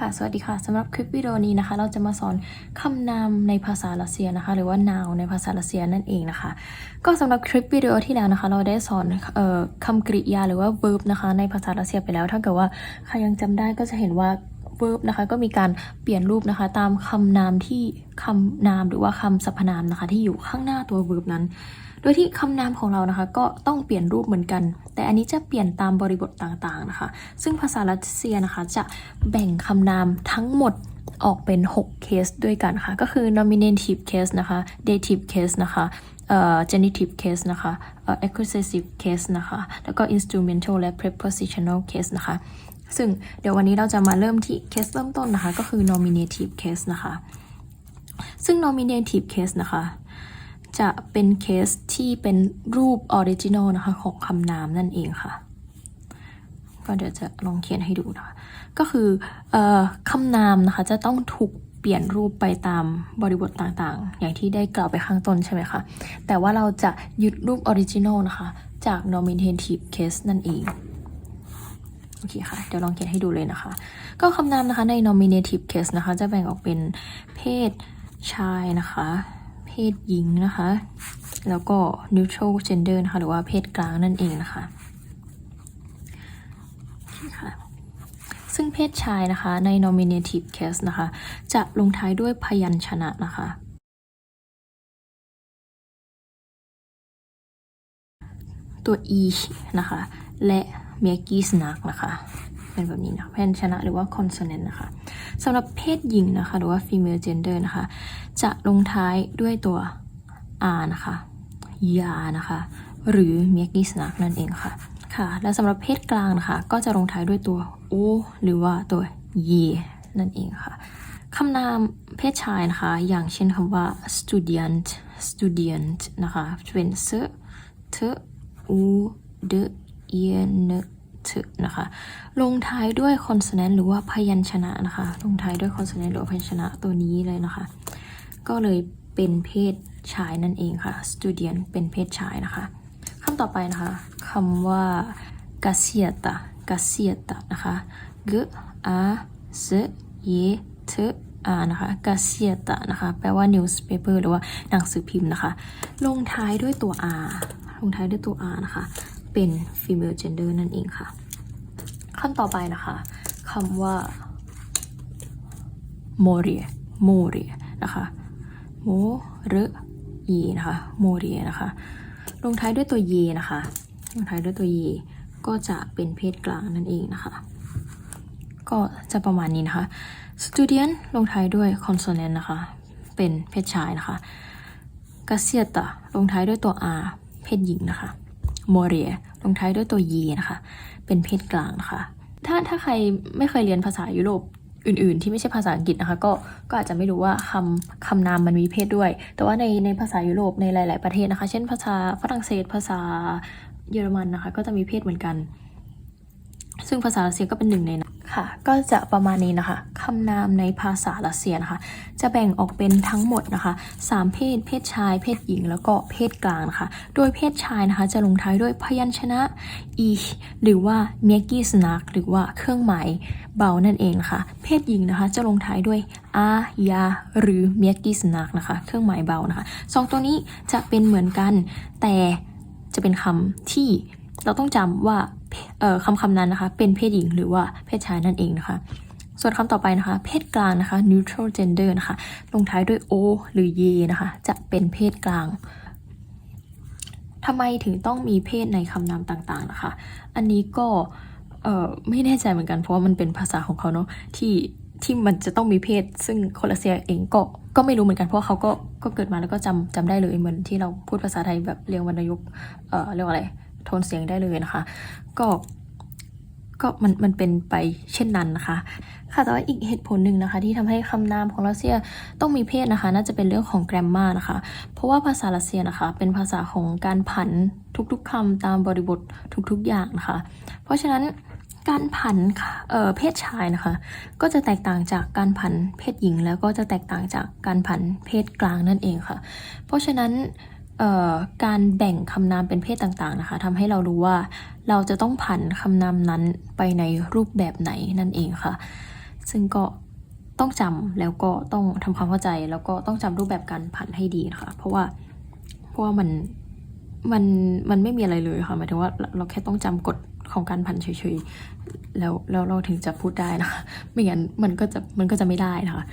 ค่ะ สวัสดีค่ะสำหรับคลิปวิดีโอนี้นะคะ เราจะมาสอนคำนามในภาษารัสเซียนะคะ หรือว่า now ในภาษารัสเซียนั่นเองนะคะ ก็สำหรับคลิปวิดีโอที่แล้วนะคะ เราได้สอนออคำกริยาหรือว่า verb นะคะ ในภาษารัสเซียไปแล้ว ถ้าเกิดว่าใครยังจำได้ก็จะเห็นว่า verb นะคะ ก็มีการเปลี่ยนรูปนะคะ ตามคำนามที่คำนามหรือว่าคำสรรพนามนะคะ ที่อยู่ข้างหน้าตัว verb นั้น โดยที่คำนามของเรานะคะ ก็ต้องเปลี่ยนรูปเหมือนกัน แต่อันนี้จะเปลี่ยนตามบริบทต่างๆนะคะ ซึ่งภาษารัสเซียนะคะ จะแบ่งคำนามทั้งหมดออกเป็น 6 เคสด้วยกันค่ะ ก็คือ nominative case นะคะ dative case นะคะ genitive case นะคะ accusative case นะคะ แล้วก็ instrumental และ prepositional case นะคะ ซึ่งเดี๋ยววันนี้เราจะมาเริ่มที่เคสเริ่มต้นนะคะ ก็คือ nominative case นะคะ ซึ่ง nominative case นะคะ จะเป็นเคสที่เป็นรูปออริจินอลนะคะของคำนามนั่นเองค่ะ ก็เดี๋ยวจะลองเขียนให้ดูนะคะ ก็คือออคำนามนะคะจะต้องถูกเปลี่ยนรูปไปตามบริบทต่างๆ อย่างที่ได้กล่าวไปข้างต้นใช่ไหมคะ แต่ว่าเราจะยึดรูปออริจินอลนะคะ จาก nominative case นั่นเอง อเคค่ะ เดี๋ยวลองเขียนให้ดูเลยนะคะ ก็คำนามนะคะใน nominative case นะคะ จะแบ่งออกเป็นเพศชายนะคะ เพศหญิงนะคะ แล้วก็ neutral gender นะคะ หรือว่าเพศกลางนั่นเองนะคะโอเคค่ะซึ่งเพศชายนะคะใน nominative case นะคะ จะลงท้ายด้วยพยัญชนะนะคะ ตัว e นะคะ และ m a k i s n a k นะคะเป็นแบบนี้นะพยัญชนะหรือว่า consonant นะคะสำหรับเพศหญิงนะคะ หรือว่า female gender นะคะ จะลงท้ายด้วยตัว r นะคะยานะคะ หรือ m a k i s n a k นั่นเองค่ะค่ะ และสำหรับเพศกลางนะคะ ก็จะลงท้ายด้วยตัว o หรือว่าตัว ye นั่นเองค่ะคำนามเพศชายนะคะ อย่างเช่นคำว่า student student นะคะเป็น s t u d e n t นะคะ ลงท้ายด้วย consonant หรือว่าพยัญชนะนะคะ ลงท้ายด้วย consonant หรือว่าพยัญชนะตัวนี้เลยนะคะ ก็เลยเป็นเพศชายนั่นเองค่ะ student เป็นเพศชายนะคะคำต่อไปนะคะคำว่า gazeta gazeta นะคะ g a z e t a นะคะ gazeta นะคะ แปลว่า newspaper หรือว่าหนังสือพิมพ์นะคะ ลงท้ายด้วยตัว r ลงท้ายด้วยตัว r นะคะ เป็น female gender นั่นเองค่ะคำต่อไปนะคะคำว่า moria moria นะคะโมเรยีนะคะโมเรียนะคะ ลงท้ายด้วยตัวเยนะคะ ลงท้ายด้วยตัวเยก็จะเป็นเพศกลางนั่นเองนะคะ ก็จะประมาณนี้นะคะ student ลงท้ายด้วย consonant นะคะ เป็นเพศชายนะคะ g a z e t a ลงท้ายด้วยตัว r เพศหญิงนะคะ มเรียลงท้ายด้วยตัวยีนะคะ เป็นเพศกลางนะคะ ถ้าถ้าใครไม่เคยเรียนภาษายุโรปอื่น ๆ ที่ไม่ใช่ภาษาอังกฤษนะคะ ก็ก็อาจจะไม่รู้ว่าคำคำนามมันมีเพศด้วย แต่ว่าในในภาษายุโรปในหลาย ๆ ประเทศนะคะ เช่นภาษาฝรั่งเศส ภาษาเยอรมันนะคะ ก็จะมีเพศเหมือนกัน ซึ่งภาษารัสเซียก็เป็นหนึ่งในนั้นค่ะ ก็จะประมาณนี้นะคะคำนามในภาษารัสเซียนะคะ จะแบ่งออกเป็นทั้งหมดนะคะสามเพศ เพศชาย เพศหญิง แล้วก็เพศกลางนะคะ โดยเพศชายนะคะ จะลงท้ายด้วยพยัญชนะ e หรือว่า m e k i s n a k หรือว่าเครื่องหมายเบานั่นเองนะคะเพศหญิงนะคะ จะลงท้ายด้วย a ยาหรือ m e k i s n a k นะคะ เครื่องหมายเบานะคะสองตัวนี้จะเป็นเหมือนกัน แต่จะเป็นคำที่เราต้องจำว่าเอ่อ คำคำนั้นนะคะ เป็นเพศหญิงหรือว่าเพศชายนั่นเองนะคะ ส่วนคำต่อไปนะคะ เพศกลางนะคะ neutral gender นะคะ ลงท้ายด้วย o หรือ ye นะคะ จะเป็นเพศกลางทำไมถึงต้องมีเพศในคำนามต่างๆนะคะ อันนี้ก็ไม่แน่ใจเหมือนกันเพราะว่ามันเป็นภาษาของเขาเนาะที่ที่มันจะต้องมีเพศ ซึ่งคนรัสเซียเองก็ก็ไม่รู้เหมือนกันเพราะาเขาก็ก็เกิดมาแล้วก็จำจำได้เลยเหมือนที่เราพูดภาษาไทยแบบเรียงวรรณยุกต์เอ่อเรียกว่าอะไร โทนเสียงได้เลยนะคะ ก็ก็มันมันเป็นไปเช่นนั้นนะคะ ค่ะแต่ว่าอีกเหตุผลหนึ่งนะคะ ที่ทำให้คำนามของรัสเซียต้องมีเพศนะคะ น่าจะเป็นเรื่องของ grammar นะคะ เพราะว่าภาษารัสเซียนะคะ เป็นภาษาของการผันทุกๆคำตามบริบททุกๆอย่างนะคะ เพราะฉะนั้นการผันเเพศชายนะคะ ก็จะแตกต่างจากการผันเพศหญิง แล้วก็จะแตกต่างจากการผันเพศกลางนั่นเองค่ะ เพราะฉะนั้น การแบ่งคำนามเป็นเพศต่างๆนะคะทำให้เรารู้ว่าเราจะต้องผันคำนามนั้นไปในรูปแบบไหนนั่นเองค่ะ ซึ่งก็ต้องจำแล้วก็ต้องทำความเข้าใจแล้วก็ต้องจำรูปแบบการผันให้ดีนะคะเพราะว่าเพราะว่ามันมันมันไม่มีอะไรเลยค่ะหมายถึงว่าเราแค่ต้องจำกฎของการผันเฉยๆแล้วแล้วเราถึงจะพูดได้นะคะไม่งั้นมันก็จะมันก็จะไม่ได้นะคะ